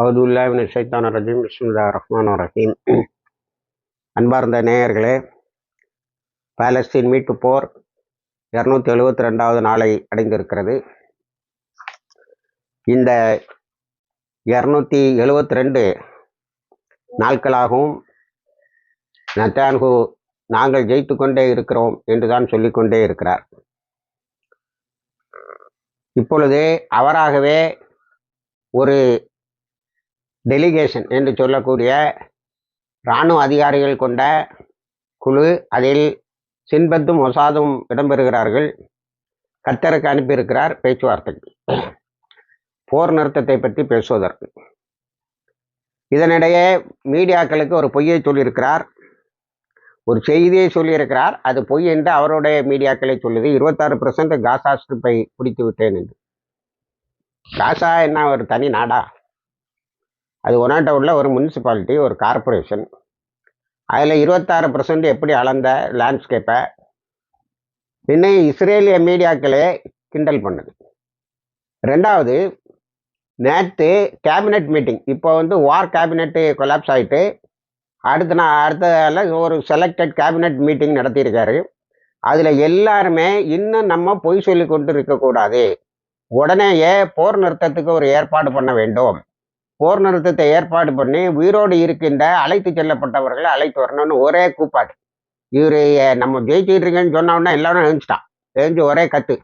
அவதுல்லாவின் சைத்தான ரஜீம் பிஸ்மில்லா ரஹ்மான் ரஹீம் அன்பார்ந்த நேயர்களே பாலஸ்தீன் மீட்பு போர் இரநூத்தி எழுபத்தி ரெண்டாவது நாளை அடைந்திருக்கிறது. இந்த இரநூத்தி எழுபத்தி ரெண்டு நாட்களாகவும் நத்தான்கு நாங்கள் ஜெயித்து கொண்டே இருக்கிறோம் என்றுதான் சொல்லிக்கொண்டே இருக்கிறார். இப்பொழுது அவராகவே ஒரு டெலிகேஷன் என்று சொல்லக்கூடிய இராணுவ அதிகாரிகள் கொண்ட குழு அதில் சின்பத்தும் ஒசாதும் இடம்பெறுகிறார்கள். கத்தருக்கு அனுப்பியிருக்கிறார் பேச்சுவார்த்தைக்கு போர் நிறுத்தத்தை பற்றி பேசுவதற்கு. இதனிடையே மீடியாக்களுக்கு ஒரு பொய்யை சொல்லியிருக்கிறார். ஒரு செய்தியை சொல்லியிருக்கிறார். அது பொய் என்று அவருடைய மீடியாக்களை சொல்லுது. இருபத்தாறு பர்சன்ட் காசா ஸ்ட்ரிப்பை பிடித்து விட்டேன் என்று. காசா என்ன ஒரு தனி நாடா? அது ஒனாட்ட உள்ள ஒரு முனிசிபாலிட்டி ஒரு கார்பரேஷன் அதில் இருபத்தாறு பர்சன்ட் எப்படி அளந்த லேண்ட்ஸ்கேப்பை இன்னும் இஸ்ரேலிய மீடியாக்களே கிண்டல் பண்ணுது. ரெண்டாவது நேற்று கேபினெட் மீட்டிங் இப்போ வந்து வார் கேபினெட்டு கொலாப்ஸ் ஆகிட்டு அடுத்த நான் அடுத்ததால் ஒரு செலக்டட் கேபினெட் மீட்டிங் நடத்தியிருக்காரு. அதில் எல்லாருமே இன்னும் நம்ம பொய் சொல்லி கொண்டு இருக்கக்கூடாது உடனேயே போர் நிறுத்தத்துக்கு ஒரு ஏற்பாடு பண்ண வேண்டும். போர் நிறுத்தத்தை ஏற்பாடு பண்ணி உயிரோடு இருக்கின்ற அழைத்து செல்லப்பட்டவர்களை அழைத்து வரணும்னு ஒரே கூப்பாடு இவர் நம்ம ஜெயிச்சுட்டு இருக்கேன்னு சொன்னோன்னா எல்லாரும் எழுந்துட்டான் எழுந்து ஒரே கத்து.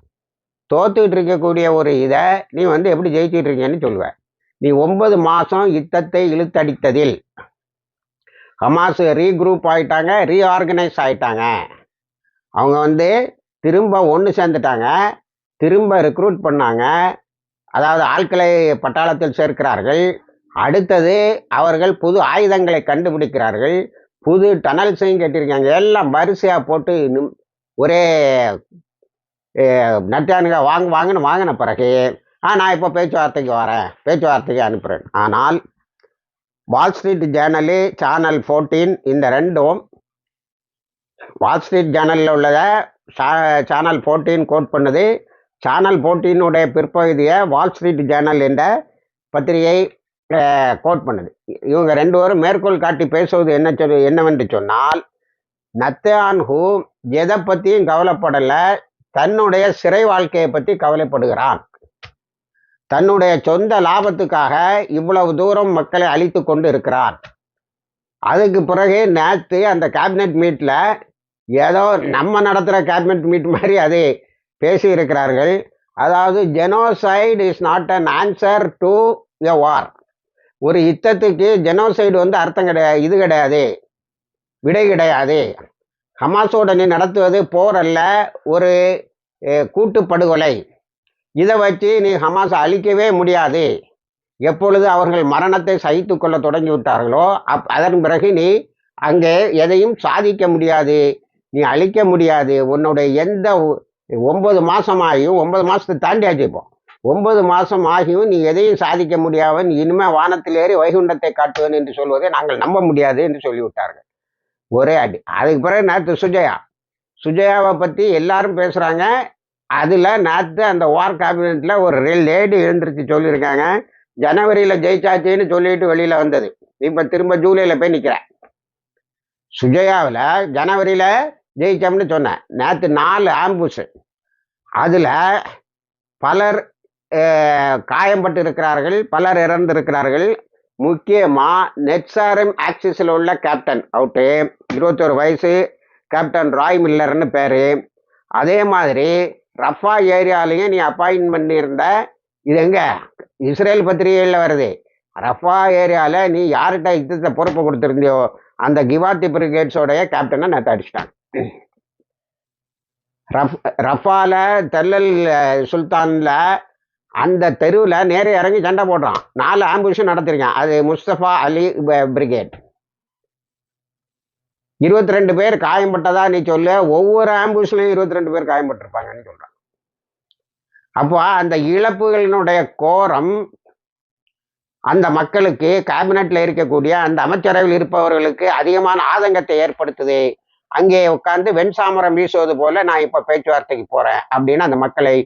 தோத்துக்கிட்டு இருக்கக்கூடிய ஒரு இதை நீ வந்து எப்படி ஜெயிச்சுட்டு இருக்கேன்னு சொல்லுவ. நீ ஒன்பது மாதம் யுத்தத்தை இழுத்தடித்ததில் ஹமாஸ் ரீக்ரூப் ஆயிட்டாங்க ரீஆர்கனைஸ் ஆயிட்டாங்க. அவங்க வந்து திரும்ப ஒன்று சேர்ந்துட்டாங்க. திரும்ப ரெக்ரூட் பண்ணாங்க. அதாவது ஆட்களை பட்டாளத்தில் சேர்க்கிறார்கள். அடுத்தது அவர்கள் புது ஆயுதங்களை கண்டுபிடிக்கிறார்கள். புது டனல்ஸையும் கட்டியிருக்காங்க எல்லாம் வரிசையாக போட்டு ஒரே நட்டானுங்க வாங்க வாங்கன்னு வாங்கின பிறகு ஆ நான் இப்போ பேச்சுவார்த்தைக்கு வரேன். பேச்சுவார்த்தைக்கு அனுப்புகிறேன் ஆனால் Wall Street Journal channel fourteen இந்த ரெண்டும் வால் ஸ்ட்ரீட் ஜேர்னலில் உள்ளதை சேனல் ஃபோர்டீன் கோட் பண்ணுது. சேனல் ஃபோர்டீனுடைய பிற்பகுதியை வால் ஸ்ட்ரீட் ஜேர்னல் என்ற பத்திரிகை கோட் பண்ணுது. இவங்க ரெண்டு பேரும் மேற்கோள் காட்டி பேசுவது என்ன சொல் என்னவென்று சொன்னால் நத்தான்ஹூ எதை பற்றியும் கவலைப்படலை தன்னுடைய சிறை வாழ்க்கையை பற்றி கவலைப்படுகிறான். தன்னுடைய சொந்த லாபத்துக்காக இவ்வளவு தூரம் மக்களை அழித்து கொண்டு இருக்கிறான். அதுக்கு பிறகு நேற்று அந்த கேபினெட் மீட்டில் ஏதோ நம்ம நடத்துகிற கேபினெட் மீட் மாதிரி அதை பேசியிருக்கிறார்கள். அதாவது genocide is not an answer to a war ஒரு யுத்தத்துக்கு ஜெனோசைடு வந்து அர்த்தம் கிடையாது இது கிடையாது. விடை கிடையாது. ஹமாஸோட நீ நடத்துவது போர் அல்ல ஒரு கூட்டு படுகொலை இதை வச்சு நீ ஹமாஸை அழிக்கவே முடியாது. எப்பொழுது அவர்கள் மரணத்தை சகித்து கொள்ள தொடங்கி விட்டார்களோ அப் அதன் பிறகு நீ அங்கே எதையும் சாதிக்க முடியாது. நீ அழிக்க முடியாது. உன்னுடைய எந்த ஒன்பது மாதமாகியும் ஆகியும் ஒன்பது மாதத்தை தாண்டியாச்சு இப்போ. ஒன்பது மாதம் ஆகியும் நீ எதையும் சாதிக்க முடியாதவன். இனிமே வானத்தில் ஏறி வைகுண்டத்தை காட்டுவேன் என்று சொல்வதை நாங்கள் நம்ப முடியாது என்று சொல்லிவிட்டார்கள். ஒரே அடி. அதுக்கு பிறகு நேற்று சுஜயா. சுஜயாவை பற்றி எல்லாரும் பேசுகிறாங்க அதில் நேற்று அந்த வார் கேபினெட்டில் ஒரு லேடி எழுந்திருச்சு சொல்லியிருக்காங்க. ஜனவரியில் ஜெயிச்சாச்சின்னு சொல்லிட்டு வெளியில் வந்தது. இப்போ திரும்ப ஜூலையில் போய் நிற்கிறேன் சுஜயாவில் ஜனவரியில் ஜெயிச்சோம்னு சொன்னேன் நேற்று நாலு ஆம்புஷ் அதில் பலர் காயம்பட்டு இருக்கிறார்கள் பலர் இறந்திருக்கிறார்கள். முக்கியமாக நெட்சாரம் ஆக்சிஸில் உள்ள கேப்டன் அவுட்டு இருபத்தோரு வயசு கேப்டன் ராய் மில்லர்னு பேர். அதே மாதிரி ரஃபா ஏரியாலையும் நீ அப்பாயின்ட் பண்ணியிருந்த இது எங்க? இஸ்ரேல் பத்திரிகையில் வருது. ரஃபா ஏரியாவில் நீ யார்கிட்ட யுத்தத்தை பொறுப்பு கொடுத்துருந்தியோ அந்த கிவாத்தி பிரிகேட்ஸோடைய கேப்டனை நேற்று அடிச்சிட்டாங்க. ரஃப் ரஃபால தெல்லல் சுல்தானில் அந்த தெருவில் நேரே இறங்கி சண்டை போடுறான். நாலு ஆம்புஷன் நடத்திருக்கான். அது முஸ்தபா அலி பிரிகேட் இருபத்தி ரெண்டு பேர் காயம்பட்டதா நீ சொல்லு. ஒவ்வொரு ஆம்புஷ்லையும் இருபத்தி ரெண்டு பேர் காயம்பட்டிருப்பாங்கன்னு சொல்கிறான் அப்போ அந்த இழப்புகளினுடைய கோரம் அந்த மக்களுக்கு கேபினெட்டில் இருக்கக்கூடிய அந்த அமைச்சரவையில் இருப்பவர்களுக்கு அதிகமான ஆதங்கத்தை ஏற்படுத்துது. அங்கே உட்கார்ந்து வெண்சாமரம் வீசுவது போல நான் இப்ப பேச்சுவார்த்தைக்கு போறேன் அப்படின்னு அந்த மக்களை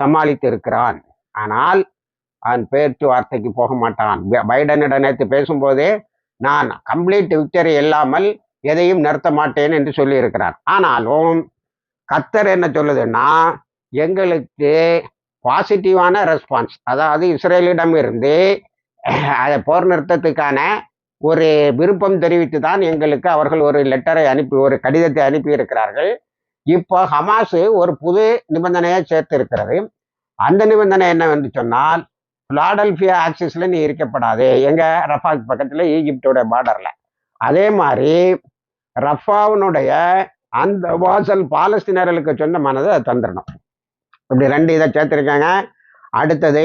சமாளித்து இருக்கிறான் ஆனால் அவன் பேச்சுவார்த்தைக்கு போக மாட்டான். பைடனிடம் நேற்று பேசும்போதே நான் கம்ப்ளீட் விக்டரி இல்லாமல் எதையும் நிறுத்த மாட்டேன் என்று சொல்லியிருக்கிறார். ஆனாலும் கத்தர் என்ன சொல்லுதுன்னா எங்களுக்கு பாசிட்டிவான ரெஸ்பான்ஸ் அதாவது இஸ்ரேலிடம் இருந்து அதை போர் நிறுத்தத்துக்கான ஒரு விருப்பம் தெரிவித்து தான் எங்களுக்கு அவர்கள் ஒரு லெட்டரை அனுப்பி ஒரு கடிதத்தை அனுப்பி இருக்கிறார்கள் இப்போ ஹமாஸ் ஒரு புது நிபந்தனையை சேர்த்து இருக்கிறது அந்த நிபந்தனை என்னவென்று சொன்னால் பிலாடல்பியா ஆக்சிஸ்ல நீ இருக்கப்படாது. எங்க? ரஃபாக் பக்கத்துல ஈஜிப்டோட பார்டர்ல அதே மாதிரி ரஃபாவினுடைய அந்த வாசல் பாலஸ்தீனர்களுக்கு சொந்தமானதை அதை தந்துடணும் இப்படி ரெண்டு இதை சேர்த்துருக்காங்க. அடுத்தது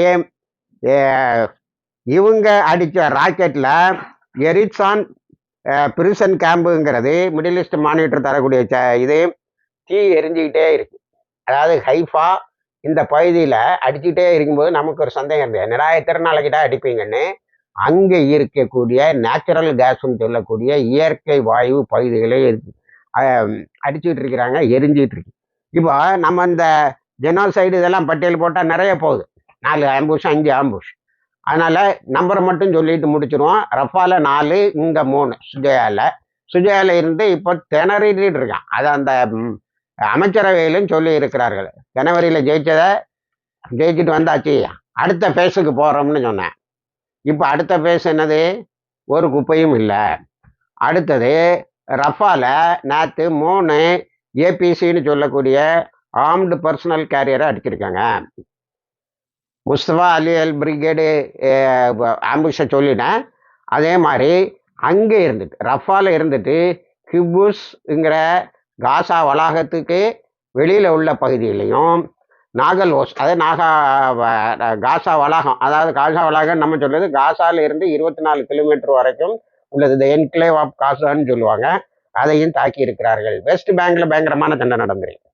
இவங்க அடித்த ராக்கெட்டில் எரிட்சான் பிரிசன் கேம்புங்கிறது மிடில் ஈஸ்ட் மானிட்டர் தரக்கூடிய இது தீ எரிஞ்சுக்கிட்டே இருக்கு. அதாவது ஹைஃபா இந்த பகுதியில் அடிச்சுக்கிட்டே இருக்கும்போது நமக்கு ஒரு சந்தேகம் இருந்தது என்னடா எத்தனை நாளைக்கிட்ட அடிப்பீங்கன்னு? அங்கே இருக்கக்கூடிய நேச்சுரல் கேஸ்ன்னு சொல்லக்கூடிய இயற்கை வாயு பகுதிகளே இருக்கு. அஹ், அடிச்சுக்கிட்டு இருக்கிறாங்க எரிஞ்சிட்டு இருக்கு. இப்போ நம்ம இந்த ஜெனோசைடு இதெல்லாம் பட்டியல் போட்டால் நிறைய போகுது. நாலு ஆம்புஷ் அஞ்சு ஆம்புஷ் அதனால் நம்பரை மட்டும் சொல்லிட்டு முடிச்சிருவோம். ரஃபால நாலு இங்கே மூணு. சுஜயாவில் சுஜயாவில் இருந்து இப்போ திணறிட்டு இருக்கான். அது அந்த அமைச்சரவையிலும் சொல்லி இருக்கிறார்கள் ஜனவரியில் ஜெயிச்சதை ஜெயிச்சுட்டு வந்தாச்சு. அடுத்த பேஸுக்கு போகிறோம்னு சொன்னேன். இப்போ அடுத்த பேஸ் என்னது? ஒரு குப்பையும் இல்லை. அடுத்தது ரஃபால நேற்று மூணு ஏபிசின்னு சொல்லக்கூடிய ஆர்ம்டு பர்சனல் கேரியரை அடிச்சிருக்காங்க. முஸ்தபா அலி அல் பிரிகேடு ஆம்புஷை சொல்லிட்டேன். அதே மாதிரி அங்கே இருந்துட்டு ரஃபால இருந்துட்டு ஹிபுஸ்ங்கிற காசா வளாகத்துக்கு வெளியில் உள்ள பகுதியிலையும் நாகல் ஓஸ் அதாவது நாகா வ- காசா வளாகம் அதாவது காசா வளாகம் நம்ம சொல்றது காசால இருந்து இருபத்தி நாலு கிலோமீட்டர் வரைக்கும் உள்ளது. இந்த என்க்ளேவ் ஆஃப் காசான்னு சொல்லுவாங்க. அதையும் தாக்கி இருக்கிறார்கள். வெஸ்ட் பேங்க்ல பயங்கரமான சண்டை நடந்திருக்கு.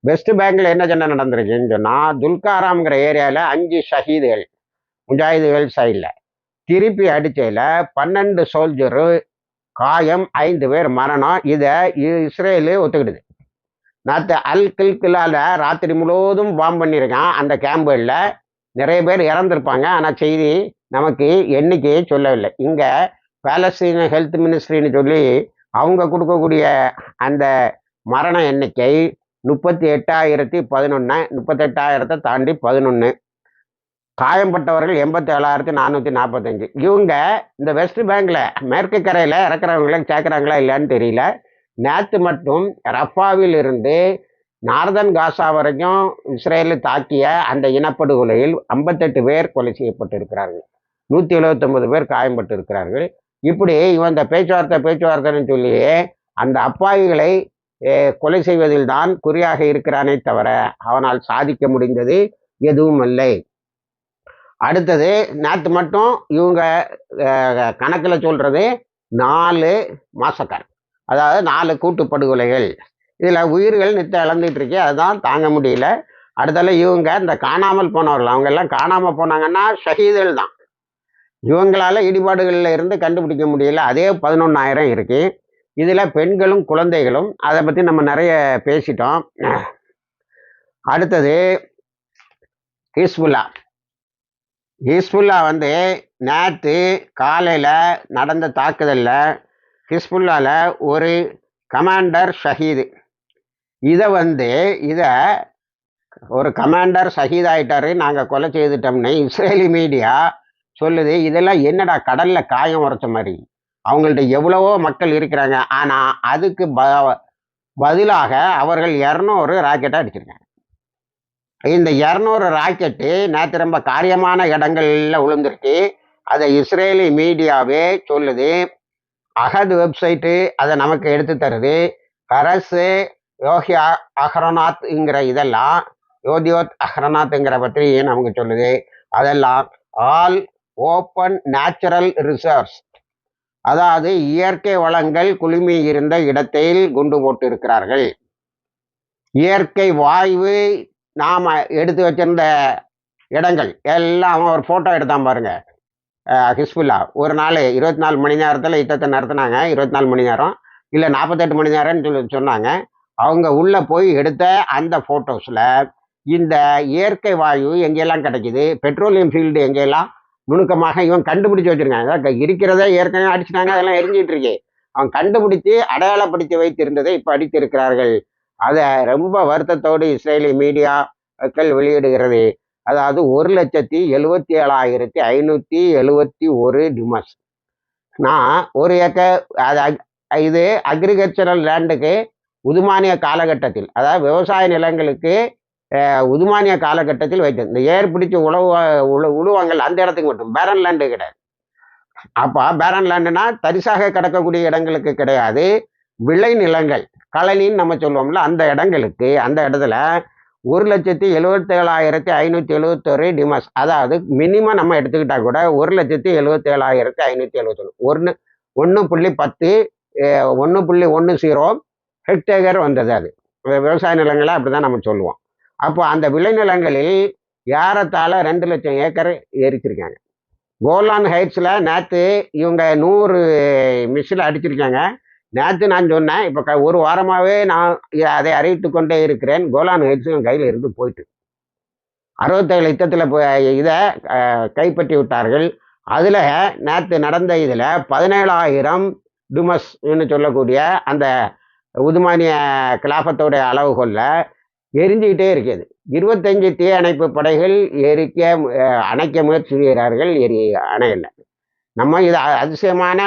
வெஸ்ட் பேங்க்ல என்ன சண்டை நடந்திருக்குன்னு சொன்னால் துல்காராம்ங்கிற ஏரியாவில் அஞ்சு ஷஹீதுகள் முஜாஹிதுகள் சைடில். திருப்பி அடிச்சையில் பன்னெண்டு சோல்ஜரு காயம் ஐந்து பேர் மரணம். இதை இஸ்ரேலு ஒத்துக்கிடுது நேற்று அல் கில்கிலால ராத்திரி முழுவதும் பாம் பண்ணியிருக்கான் அந்த கேம்புகளில் நிறைய பேர் இறந்துருப்பாங்க. ஆனால் செய்தி நமக்கு எண்ணிக்கையை சொல்லவில்லை. இங்கே பாலஸ்தீன ஹெல்த் மினிஸ்ட்ரின்னு சொல்லி அவங்க கொடுக்கக்கூடிய அந்த மரண எண்ணிக்கை முப்பத்தி எட்டாயிரத்தி பதினொன்று முப்பத்தெட்டாயிரத்தை தாண்டி பதினொன்று காயம்பட்டவர்கள் எண்பத்தி ஏழாயிரத்தி நானூற்றி நாற்பத்தஞ்சு. இவங்க இந்த வெஸ்ட் பேங்கில் மேற்கு கரையில் இறக்குறவங்களை சேர்க்குறாங்களா இல்லைன்னு தெரியல. நேற்று மட்டும் ரஃபாவில் இருந்து நார்தன் காசா வரைக்கும் இஸ்ரேலை தாக்கிய அந்த இனப்படுகொலையில் ஐம்பத்தெட்டு பேர் கொலை செய்யப்பட்டிருக்கிறார்கள். நூற்றி எழுபத்தொம்பது பேர் காயம்பட்டு இருக்கிறார்கள் இப்படி இவன் இந்த பேச்சுவார்த்தை பேச்சுவார்த்தைன்னு சொல்லியே அந்த அப்பாவிகளை கொலை செய்வதில் தான் குறியாக இருக்கிறானே தவிர அவனால் சாதிக்க முடிந்தது எதுவும் இல்லை அடுத்தது நேற்று மட்டும் இவங்க கணக்கில் சொல்கிறது நாலு மாசக்கார் அதாவது நாலு கூட்டு படுகொலைகள் இதில் உயிர்கள் நித்த இழந்துட்டு இருக்கு அதுதான் தாங்க முடியல. அடுத்தால இவங்க இந்த காணாமல் போனவர்கள் அவங்க எல்லாம் காணாமல் போனாங்கன்னா ஷஹீதுகள் தான். இவங்களால இடிபாடுகளில் இருந்து கண்டுபிடிக்க முடியல அதே பதினொன்னாயிரம் இருக்கு. இதில் பெண்களும் குழந்தைகளும் அதை பற்றி நம்ம நிறைய பேசிட்டோம். அடுத்தது ஹிஸ்புல்லா. ஹிஸ்புல்லா வந்து நேற்று காலையில் நடந்த தாக்குதலில் ஹிஸ்புல்லாவில் ஒரு கமாண்டர் ஷஹீது. இதை வந்து இதை ஒரு கமாண்டர் ஷஹீத் நாங்கள் கொலை செய்துட்டோம்னு இஸ்ரேலி மீடியா சொல்லுது. இதெல்லாம் என்னடா கடலில் காயம் உரைச்ச மாதிரி? அவங்கள்ட்ட எவ்வளவோ மக்கள் இருக்கிறாங்க. ஆனால் அதுக்கு ப பதிலாக அவர்கள் இரநூறு ராக்கெட்டை அடிச்சிருக்காங்க. இந்த இரநூறு ராக்கெட்டு நேற்று ரொம்ப காரியமான இடங்களில் விழுந்திருக்கு அதை இஸ்ரேலி மீடியாவே சொல்லுது. அகது வெப்சைட்டு அதை நமக்கு எடுத்து தருது. அரசு யோகி அஹரநாத்ங்கிற அஹ்ரநாத்ங்கிற இதெல்லாம் யோதியோத் அஹ்ரநாத்ங்கிற பத்திரிகை நமக்கு சொல்லுது. அதெல்லாம் ஆல் ஓப்பன் நேச்சுரல் ரிசர்வ்ஸ். அதாவது இயற்கை வளங்கள் குளுமி இருந்த இடத்தில் குண்டு போட்டு இருக்கிறார்கள் இயற்கை வாயு நாம் எடுத்து வச்சிருந்த இடங்கள் எல்லாம் ஒரு ஃபோட்டோ எடுத்தான் பாருங்க. ஹிஸ்புல்லா. ஒரு நாள் இருபத்தி நாலு மணி நேரத்தில் யுத்தத்தை நடத்துனாங்க. இருபத்தி நாலு மணி நேரம். இல்லை நாற்பத்தெட்டு மணி நேரம்னு சொல்லி சொன்னாங்க. அவங்க உள்ளே போய் எடுத்த அந்த ஃபோட்டோஸில் இந்த இயற்கை வாயு எங்கெல்லாம் கிடைக்குது? பெட்ரோலியம் ஃபீல்டு எங்கெல்லாம் நுணுக்கமாக இவன் கண்டுபிடிச்சு வச்சிருக்காங்க. இருக்கிறத இருக்கிறதே ஏற்கனவே அடிச்சிட்டாங்க. அதெல்லாம் எரிஞ்சிட்டு இருக்கு. அவன் கண்டுபிடித்து அடையாளப்படுத்தி வைத்திருந்ததை இப்போ அடித்திருக்கிறார்கள். அதை ரொம்ப வருத்தத்தோடு இஸ்ரேலி மீடியாக்கள் வெளியிடுகிறது. அதாவது ஒரு லட்சத்தி எழுவத்தி ஏழாயிரத்தி ஐநூற்றி எழுவத்தி ஒரு டிமஸ் நான் ஒரு ஏக்கர் அது அக்- இது அக்ரிகல்ச்சரல் லேண்டுக்கு உதுமானிய காலகட்டத்தில் அதாவது விவசாய நிலங்களுக்கு உதுமானிய காலகட்டத்தில் வைத்தது. இந்த ஏர் பிடிச்சி உழவு உழு உழுவாங்கல் அந்த இடத்துக்கு மட்டும் பேரன் லேண்டு கிடையாது. அப்போ பேரன் லேண்டுனா தரிசாக கிடக்கக்கூடிய இடங்களுக்கு கிடையாது. விளை நிலங்கள் கழனின்னு நம்ம சொல்லுவோம்ல அந்த இடங்களுக்கு அந்த இடத்துல ஒரு லட்சத்தி எழுபத்தேழாயிரத்தி ஐநூற்றி எழுபத்தொரு டிமஸ் அதாவது மினிமம் நம்ம எடுத்துக்கிட்டால் கூட ஒரு லட்சத்தி எழுபத்தேழாயிரத்தி ஐநூற்றி எழுபத்தொன்று ஒன்று ஒன்று புள்ளி பத்து ஒன்று புள்ளி ஒன்று ஜீரோ ஹெக்டேகர் வந்தது அது. விவசாய நிலங்களை அப்படி தான் நம்ம சொல்லுவோம். அப்போ அந்த விளைநிலங்களில் ஏறத்தாழ ரெண்டு லட்சம் ஏக்கர் எரிச்சிருக்காங்க கோலான் ஹைட்ஸில் நேற்று இவங்க நூறு மிஷில் அடிச்சிருக்காங்க. நேற்று நான் சொன்னேன் இப்போ க ஒரு வாரமாகவே நான் அதை அறிவித்து கொண்டே இருக்கிறேன். கோலான் ஹைட்ஸும் என் கையில் இருந்து போயிட்டு. அறுபத்தேழு யுத்தத்தில் இதை கைப்பற்றி விட்டார்கள். அதில் நேற்று நடந்த இதில் பதினேழாயிரம் டுமஸ்ன்னு சொல்லக்கூடிய அந்த உதுமானிய கிலாபத்தோடைய அளவுகொள்ள எரிஞ்சுக்கிட்டே இருக்குது இருபத்தஞ்சு தீ அணைப்பு படைகள் எரிக்க அணைக்க முயற்சி செய்கிறார்கள் எரி அணையல. நம்ம இது அதிசயமான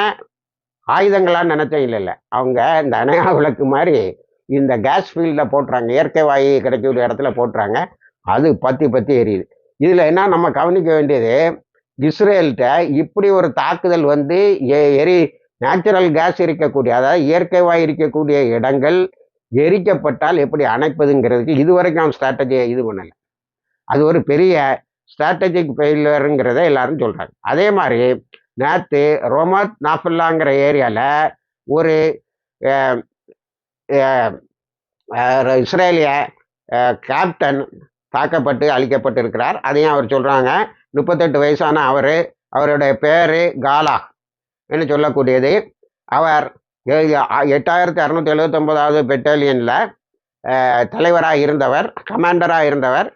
ஆயுதங்களாக நினைச்சோம் இல்லை இல்லை அவங்க இந்த அணையா விளக்கு மாதிரி இந்த கேஸ் ஃபீல்டில் போட்டுறாங்க. இயற்கை வாயு கிடைக்கக்கூடிய இடத்துல போட்டுறாங்க. அது பற்றி பற்றி எரியுது. இதில் என்ன நம்ம கவனிக்க வேண்டியது? இஸ்ரேல்கிட்ட இப்படி ஒரு தாக்குதல் வந்து எ- எரி நேச்சுரல் கேஸ் இருக்கக்கூடிய அதாவது இயற்கை வாயு இருக்கக்கூடிய இடங்கள் எரிக்கப்பட்டால் எப்படி அணைப்பதுங்கிறதுக்கு இதுவரைக்கும் அவன் ஸ்ட்ராட்டஜியை இது பண்ணலை. அது ஒரு பெரிய ஸ்ட்ராட்டஜிக் ஃபெயிலியருங்கிறத எல்லாரும் சொல்கிறாங்க அதே மாதிரி நேற்று ரோமத் நாஃபுல்லாங்கிற ஏரியாவில் ஒரு இஸ்ரேலிய கேப்டன் தாக்கப்பட்டு அழிக்கப்பட்டு இருக்கிறார் அதையும் அவர் சொல்கிறாங்க முப்பத்தெட்டு வயசான அவர் அவருடைய பேர் காலா என்று சொல்லக்கூடியது. அவர் எட்டாயிரத்தி அறுநூத்தி எழுபத்தொம்போதாவது பெட்டாலியனில் தலைவராக இருந்தவர் கமாண்டராக இருந்தவர்.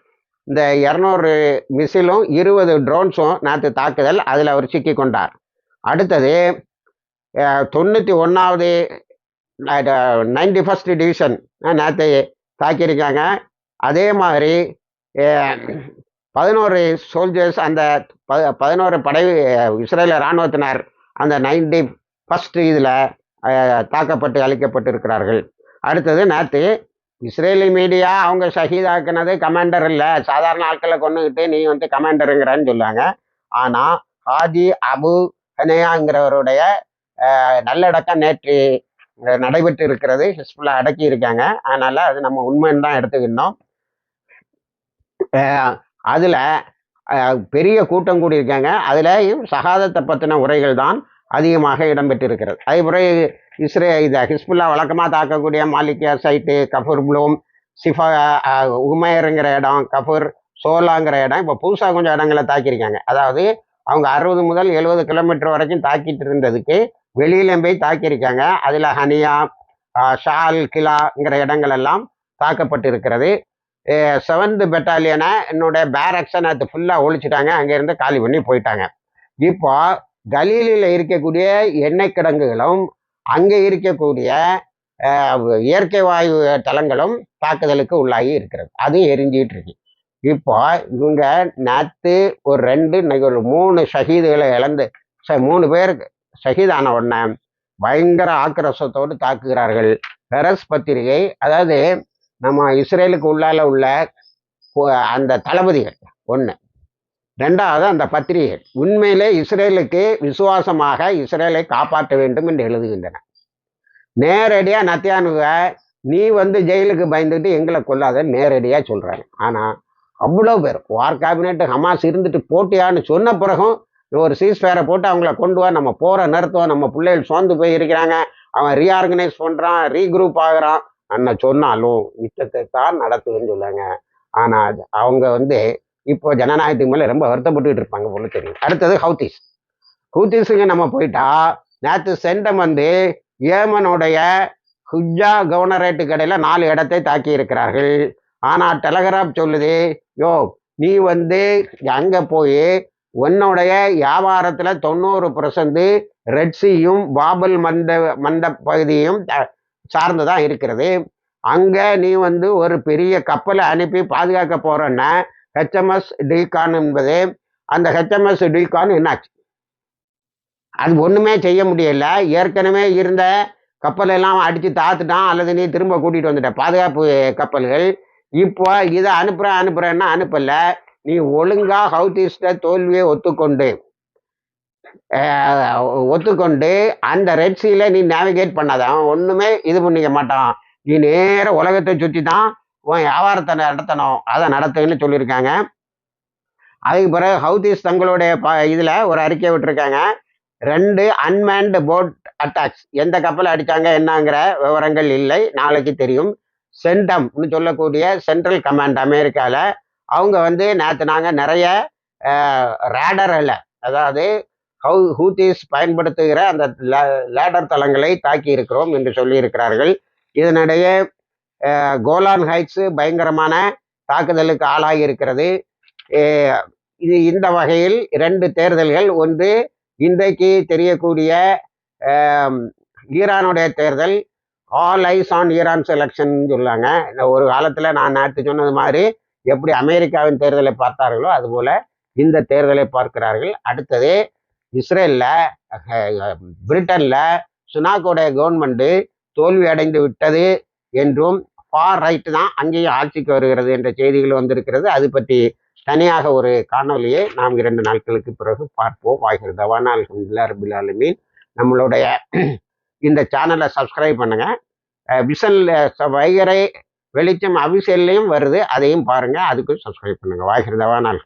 இந்த இரநூறு மிசிலும் இருபது ட்ரோன்ஸும் நேற்று தாக்குதல் அதில் அவர் சிக்கி கொண்டார். அடுத்தது தொண்ணூற்றி ஒன்றாவது நைன்டி ஃபஸ்ட் டிவிஷன் நேற்று தாக்கியிருக்காங்க. அதே மாதிரி பதினோரு சோல்ஜர்ஸ் அந்த ப பதினோரு படை இஸ்ரேல இராணுவத்தினர் அந்த நைன்டி ஃபஸ்ட் இதில் தாக்கப்பட்டு அழிக்கப்பட்டு இருக்கிறார்கள் அடுத்தது நேற்று இஸ்ரேலி மீடியா அவங்க ஷஹீதாக்குனது கமாண்டர் இல்லை. சாதாரண ஆட்களை கொண்டுகிட்டு நீ வந்து கமாண்டருங்கிறன்னு சொல்லுவாங்க. ஆனால் ஹாஜி அபு ஹனேயாங்கிறவருடைய நல்லடக்கம் நேற்று நடைபெற்று இருக்கிறது. ஹிஸ்புல்லா அடக்கி இருக்காங்க. அதனால அது நம்ம உண்மைன்னு தான் எடுத்துக்கிட்டோம் அதில் பெரிய கூட்டம் கூடியிருக்காங்க. அதுலேயும் சகாதத்தை பற்றின உரைகள் தான். அதிகமாக இடம்பெற்றிருக்கிறது. அதே இஸ்ரே இதை ஹிஸ்புல்லா வழக்கமாக தாக்கக்கூடிய மாலிகியா சைட்டு கஃபூர் ப்ளூம் சிஃபா உமேருங்கிற இடம் கஃபூர் சோலாங்கிற இடம் இப்போ புதுசாக கொஞ்சம் இடங்களை தாக்கியிருக்காங்க. அதாவது அவங்க அறுபது முதல் எழுபது கிலோமீட்டர் வரைக்கும் தாக்கிட்டு இருந்ததுக்கு வெளியிலும் போய் தாக்கியிருக்காங்க. அதில் ஹனியா ஷால் கிலாங்கிற இடங்கள் எல்லாம் தாக்கப்பட்டு இருக்கிறது செவன்த் பெட்டாலியனை என்னுடைய பேரக்ஸை நேற்று ஃபுல்லாக ஒழிச்சிட்டாங்க. அங்கேருந்து காலி பண்ணி போயிட்டாங்க. இப்போ கலீலில் இருக்கக்கூடிய எண்ணெய் கிடங்குகளும் அங்கே இருக்கக்கூடிய இயற்கை வாயு தளங்களும் தாக்குதலுக்கு உள்ளாகி இருக்கிறது. அதுவும் எரிஞ்சிட்டு இருக்கு. இப்போ இவங்க நேற்று ஒரு ரெண்டு இன்னைக்கு ஒரு மூணு ஷஹீதுகளை இழந்து ச- மூணு பேர் ஷஹீதான உடனே பயங்கர ஆக்கிரசத்தோடு தாக்குகிறார்கள். பெரஸ் பத்திரிகை அதாவது நம்ம இஸ்ரேலுக்கு உள்ளால உள்ள அந்த தளபதிகள் ஒன்று ரெண்டாவது அந்த பத்திரிகை உண்மையிலே இஸ்ரேலுக்கு விசுவாசமாக இஸ்ரேலை காப்பாற்ற வேண்டும் என்று எழுதுகின்றன. நேரடியாக நத்தியானுவை நீ வந்து ஜெயிலுக்கு பயந்துட்டு எங்களை கொல்லாத நேரடியாக சொல்கிறாங்க ஆனால் அவ்வளோ பேர் வார் கேபினெட் ஹமாஸ் இருந்துட்டு போட்டியான்னு சொன்ன பிறகும் ஒரு சீஸ்ஃபேரை போட்டு அவங்கள கொண்டு வா நம்ம போகிற நிறுத்துவோம் நம்ம பிள்ளைகள் சோர்ந்து போய் இருக்கிறாங்க அவன் ரீஆர்கனைஸ் பண்ணுறான் ரீக்ரூப் ஆகுறான் அண்ணன் சொன்னாலும் யுத்தத்தை தான் நடத்துவேன்னு சொல்லுவாங்க. ஆனால் அவங்க வந்து இப்போ ஜனநாயகத்துக்கு மேலே ரொம்ப வருத்தப்பட்டுக்கிட்டு இருப்பாங்க போல தெரியும் அடுத்தது ஹவுத்திஸ். ஹவுத்திஸுங்க நம்ம போயிட்டா நேற்று சென்டம் வந்து ஏமனுடைய ஹுஜா கவர்னரேட்டு கடையில் நாலு இடத்தை தாக்கி இருக்கிறார்கள். ஆனால் டெலகிராஃப் சொல்லுது யோ நீ வந்து அங்கே போய் உன்னுடைய வியாபாரத்தில் தொண்ணூறு பர்சன்ட் ரெட்ஸியும் பாபல் மண்ட மண்ட பகுதியும் சார்ந்து தான் இருக்கிறது. அங்கே நீ வந்து ஒரு பெரிய கப்பலை அனுப்பி பாதுகாக்க போகிறன்னா ஹெச்எம்எஸ் டில்கான் என்பது அந்த ஹெச்எம்எஸ் டில்கான் என்னாச்சு? அது ஒன்றுமே செய்ய முடியல. ஏற்கனவே இருந்த கப்பல் எல்லாம் அடித்து தாத்துட்டான். அல்லது நீ திரும்ப கூட்டிகிட்டு வந்துட்ட. பாதுகாப்பு கப்பல்கள். இப்போ இதை அனுப்புகிறேன் அனுப்புகிறேன்னா அனுப்பல. நீ ஒழுங்கா ஹவுதிஸ்ட தோல்வியை ஒத்துக்கொண்டு ஒத்துக்கொண்டு அந்த ரெட் சீல நீ நேவிகேட் பண்ணாதான் ஒன்றுமே இது பண்ணிக்க மாட்டான். நீ நேர உலகத்தை சுற்றி தான் உன் வியாபாரத்தை நடத்தணும். அதை நடத்துன்னு சொல்லியிருக்காங்க. அதுக்கு பிறகு ஹவுதீஸ் தங்களுடைய ப இதில் ஒரு அறிக்கை விட்டுருக்காங்க. ரெண்டு அன்மேன்டு போட் அட்டாக்ஸ் எந்த கப்பல் அடித்தாங்க என்னங்கிற விவரங்கள் இல்லை. நாளைக்கு தெரியும். சென்டம்னு சொல்லக்கூடிய சென்ட்ரல் கமாண்ட் அமெரிக்காவில் அவங்க வந்து நேற்று நாங்கள் நிறைய ரேடரில் அதாவது ஹவு ஹூத்திஸ் பயன்படுத்துகிற அந்த லேடர் தளங்களை தாக்கி இருக்கிறோம் என்று சொல்லியிருக்கிறார்கள். இதனிடையே கோலான் ஹைட்ஸு பயங்கரமான தாக்குதலுக்கு ஆளாகி இருக்கிறது. இது இந்த வகையில் ரெண்டு தேர்தல்கள். ஒன்று இன்றைக்கு தெரியக்கூடிய ஈரானுடைய தேர்தல். All eyes on Iran selection சொல்லாங்க இந்த ஒரு காலத்தில் நான் நேற்று சொன்னது மாதிரி எப்படி அமெரிக்காவின் தேர்தலை பார்த்தார்களோ அதுபோல இந்த தேர்தலை பார்க்கிறார்கள். அடுத்தது இஸ்ரேலில் பிரிட்டனில் சுனாக்கோடைய கவர்மெண்ட்டு தோல்வி அடைந்து விட்டது. என்றும் ஃபார் ரைட்டு தான் அங்கேயும் ஆட்சிக்கு வருகிறது என்ற செய்திகள் வந்திருக்கிறது. அது பற்றி தனியாக ஒரு காணொலியை நாம் இரண்டு நாட்களுக்கு பிறகு பார்ப்போம். வாய்கிறது தவானால் ரபில் ஆலமீன் நம்மளுடைய இந்த சேனலை சப்ஸ்கிரைப் பண்ணுங்க. விசல் வைகரை வெளிச்சம் அபிஷேல்லையும் வருது. அதையும் பாருங்க. அதுக்கும் சப்ஸ்கிரைப் பண்ணுங்க. வாய்கிறது தவானால்